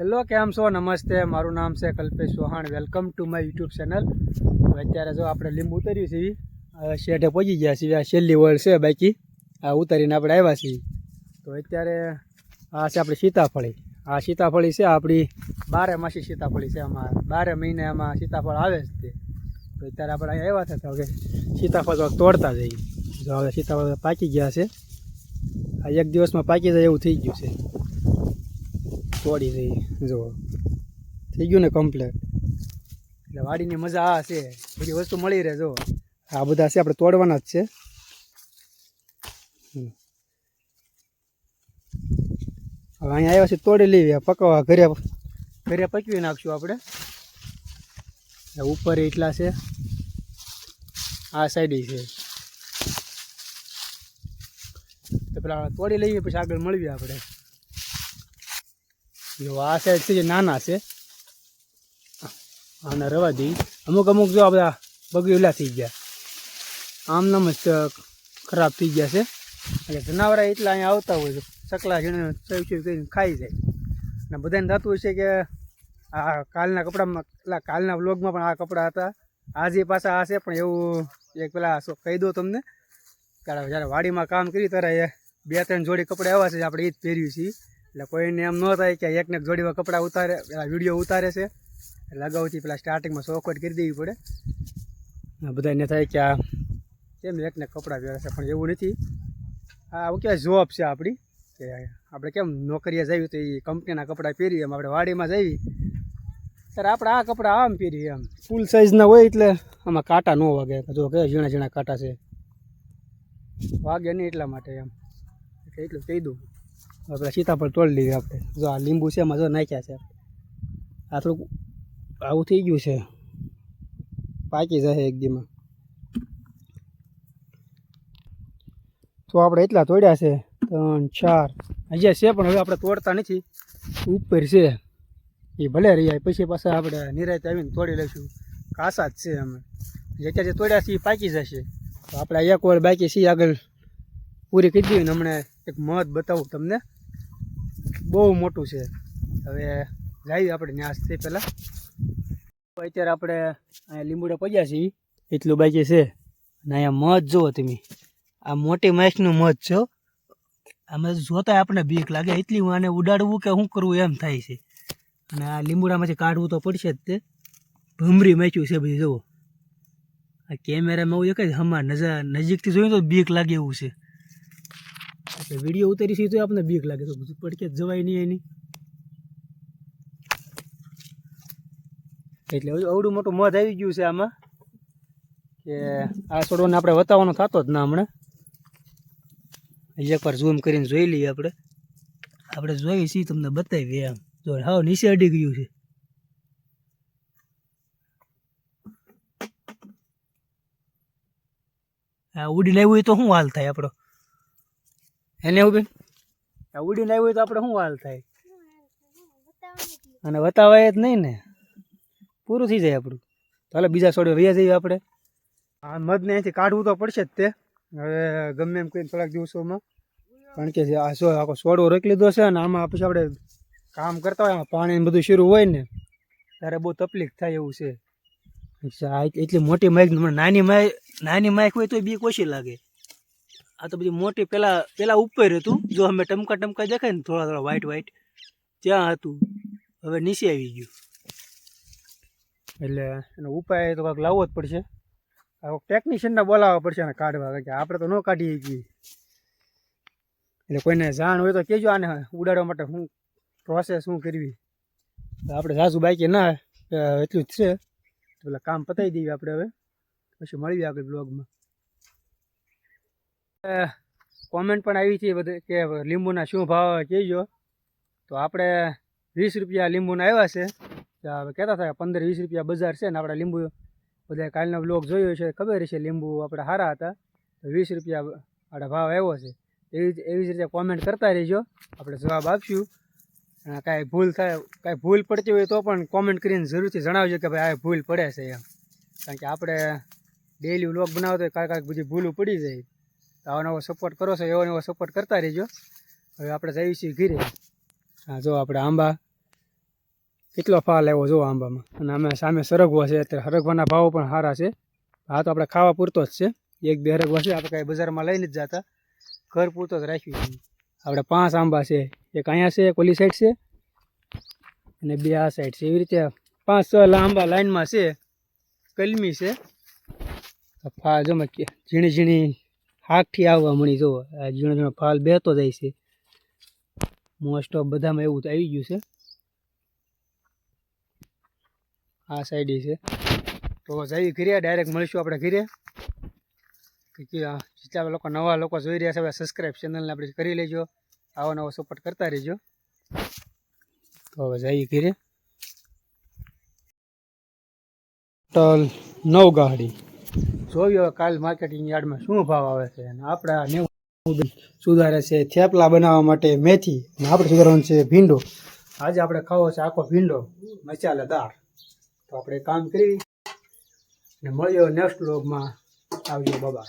Hello, કેમ છો? નમસ્તે. મારું નામ છે Kalpesh Chauhan. Welcome to my YouTube channel અત્યારે જો આપણે લીંબુ ઉતર્યું છે હવે શેઠે પહોંચી ગયા છીએ. આ છેલ્લી વળ છે બાકી. આ ઉતારીને આપણે આવ્યા છીએ. તો અત્યારે આ છે આપણી સીતાફળી. આ સીતાફળી છે આપણી બારે માસી સીતાફળી છે આમાં બારે મહિને આમાં સીતાફળ આવે જ તે. તો અત્યારે આપણે અહીંયા આવ્યા હતા હવે સીતાફળ તોડતા જઈએ. જો હવે સીતાફળ પાકી ગયા છે. આ એક દિવસમાં પાકી જાય એવું થઈ ગયું છે. તોડી રહી જો. થઈ ગયું ને કમ્પ્લેટ એટલે વાડીની મજા આ છે. બધી વસ્તુ મળી રહે, જો. આ બધા છે, આપણે તોડવાના જ છે. હવે અહીંયા આવ્યા છે, તોડી લેવી પકવા ઘરે ઘરે પકવી નાખશું આપણે. ઉપર એટલા છે. આ સાઈડ છે. પેલા તોડી લઈએ, પછી આગળ મળીએ આપણે. જો આ સાઈડ છે જે નાના છે. આને રવા દઈ. અમુક અમુક જો આ બધા બગીલા થઈ ગયા. આમ નામ જ ખરાબ થઈ ગયા છે. એટલે જનાવરા એટલા અહીંયા આવતા હોય છે ચકલા જીણે ચેવ ચેવ કરીને ખાઈ જાય. અને બધાને થતું હોય છે કે આ કાલના કપડામાં, પેલા કાલના વ્લોગમાં પણ આ કપડાં હતા. આજે પાછા આ છે, પણ એવું એક પેલા કહી દો તમને? કે જ્યારે વાડીમાં કામ કરી ત્યારે બે ત્રણ જોડી કપડાં એવા છે આપણે એ જ પહેર્યું છીએ. એટલે કોઈને એમ ન થાય કે એકને એક જોડીમાં કપડાં ઉતારે વીડિયો ઉતારે છે. એટલે અગાઉથી પેલા સ્ટાર્ટિંગમાં શોખવટ કરી દેવી પડે. બધાને થાય કે આ કેમ એકને કપડાં પહેરે છે? પણ એવું નથી. આ કહેવાય જોબ છે આપણી? કે આપણે કેમ નોકરીએ જઈએ તો એ કંપનીના કપડાં પહેરીએ એમ? આપણે વાડીમાં જઈએ. ત્યારે આપણે આ કપડાં આમ પહેરીએ એમ. ફૂલ સાઇઝના હોય એટલે આમાં કાંટા ન વાગે. જો કે ઝીણા ઝીણા કાંટા છે. વાગે નહીં એટલા માટે એમ. એટલે એટલું કહી દઉં. પેલા સીતાફળ તોડી લીધી આપણે જો આ લીંબુ છે, એમાં જો નાખ્યા છે. આ થોડુંક આવું થઈ ગયું છે. પાકી જશે એક દીમાં. તો આપણે એટલા તોડ્યા છે. ત્રણ, ચાર. હજી છે, પણ હવે આપણે તોડતા નથી. ઉપર છે. એ ભલે રહ્યા પછી પાછા આપણે નિરાયત આવીને તોડી લઈશું. કાસા જ છે અમે. જે જે તોડ્યા છે, એ પાકી જશે. તો આપણે એક વાર બાકી છીએ આગળ પૂરી કરી દીધી ને હમણાં. એક મત બતાવું તમને. બહુ મોટું છે. હવે જઈએ આપણે ન્યાસ તે પહેલાં. અત્યારે આપણે અહીંયા લીંબુડા પડ્યા છીએ. એટલું બાકી છે. અને અહીંયા મધ જુઓ તમે. આ મોટી માછનું મધ છે. આમાં જોતા આપણને બીક લાગે. એટલી હું આને ઉડાડવું કે શું કરવું એમ થાય છે. અને આ લીંબુડામાંથી કાઢવું તો પડશે જ તે. ભમરી માચ્યું છે બધી, જુઓ. આ કેમેરામાં એવું એક જ હમણાં નજીકથી જોયું તો બીક લાગે એવું છે. વીડિયો ઉતારી છે તો આપણને બીક લાગે તો બધું પડકે જવાય નહીં એની. એટલે અવડું મોટું મધ આવી ગયું છે આમાં. કે આ છોડવાને આપણે વતાવવાનો થતો જ ના હમણાં. એકવાર ઝૂમ કરીને જોઈ લઈએ આપણે. આપણે જોઈએ છીએ તમને બતાવીએ એમ. જો હાવ નીચે અડી ગયું છે. આ ઉડી લાવ્યું હોય તો શું હાલ થાય આપણો? એને એવું બેન? આ ઉડીને આવ્યું હોય તો આપણે શું હાલ થાય? અને વતાવાય જ નહીં ને. પૂરું થઈ જાય આપણું. તો હાલો બીજા છોડે વૈયા જઈએ આપણે. આ મધને અહીંથી કાઢવું તો પડશે જ તે. હવે ગમે એમ કરીને થોડાક દિવસોમાં. કારણ કે જે આ શું આખો છોડવો રોકી લીધો છે અને આમાં પછી આપણે કામ કરતા હોય આમાં પાણી બધું શરૂ હોય ને ત્યારે બહુ તકલીફ થાય એવું છે. એટલી મોટી માઇક નાની માઇક નાની માઇક હોય તો બીક ઓછી લાગે. આ તો બધી મોટી પેલા પેલા ઉપર હતું. જો અમે ટમકા ટમકા દેખાય ને થોડા થોડા વ્હાઈટ વ્હાઈટ ત્યાં હતું. હવે નીચે આવી ગયું. એટલે એનો ઉપાય તો કાંઈક લાવવો જ પડશે. ટેકનિશિયનને બોલાવવા પડશે અને કાઢવા કે આપણે તો ન કાઢી શકીએ. એટલે કોઈને જાણ હોય તો કહેજો આને ઉડાડવા માટે શું પ્રોસેસ શું કરવી. આપણે સાસુ બાકી ના એટલું જ છે. પેલા કામ પતાવી દઈએ આપણે હવે. પછી મળીએ આગળ બ્લોગમાં કોમેન્ટ પણ આવી છે બધે કે લીંબુના શું ભાવ કહેજો તો આપણે વીસ રૂપિયા લીંબુના આવ્યા છે. કહેતા હતા પંદર વીસ રૂપિયા બજાર છે ને આપણે લીંબુ બધા કાલનો બ્લોગ જોયો છે, ખબર છે લીંબુ આપણે સારા હતા. તો વીસ રૂપિયા આપણે ભાવ આવ્યો છે. એવી જ- એવી જ રીતે કોમેન્ટ કરતા રહેજો. આપણે જવાબ આપશું. કાંઈ ભૂલ થાય, કાંઈ ભૂલ પડતી હોય તો પણ કોમેન્ટ કરીને જરૂરથી જણાવજો કે ભાઈ આ ભૂલ પડે છે એમ. કારણ કે આપણે ડેઈલી વ્લોગ બનાવતો હોય કાંઈ કાંઈક બધી ભૂલું પડી જાય. તો આવો નવો સપોર્ટ કરો છો, એવો નવો સપોર્ટ કરતા રહેજો. હવે આપણે જઈએ છીએ ઘીરે. હા જો આપણે આંબા, કેટલો ફાલ આવ્યો જો આંબામાં. અને અમે સામે સરગવો છે, અત્યારે હરગવાના ભાવ પણ સારા છે. હા તો આપણે ખાવા પૂરતો જ છે. એક બે હરગવા છે, આપણે કાંઈ બજારમાં લઈને જ જતા. ઘર પૂરતો જ રાખ્યું છે. આપણે પાંચ આંબા છે. એક અહીંયા છે, એક ઓલી સાઈડ છે. અને બે આ સાઈડ છે. એવી રીતે પાંચ છ લાંબા લાઈનમાં છે. કલમી છે. ફા જો મેં ઝીણી ઝીણી હાકથી આવવા મળી જો ઝીણો ઝીણો ફાલ બેહતો જાય છે. મોસ્ટ ઓફ બધામાં એવું તો આવી ગયું છે. આ સાઈડ છે. તો જઈ ઘરે ડાયરેક્ટ મળીશું આપણે ઘરે. જેટલા લોકો નવા લોકો જોઈ રહ્યા છે સબસ્ક્રાઈબ ચેનલને આપણે કરી લેજો. આવો નવો સપોર્ટ કરતા રહેજો. તો હવે જઈએ ઘરે. ટોટલ નવ ગાડી. હવે કાલ માર્કેટિંગ યાર્ડમાં શું ભાવ આવે છે અને આપણે નેવું સુધારે છે, થેપલા બનાવવા માટે મેથી અને આપણે સુધારવાનું છે, ભીંડો. આજે આપણે ખાવો છે આખો ભીંડો મસાલેદાર તો આપણે કામ કરી અને મળ્યો નેક્સ્ટ વ્લોગમાં આવજો બાબા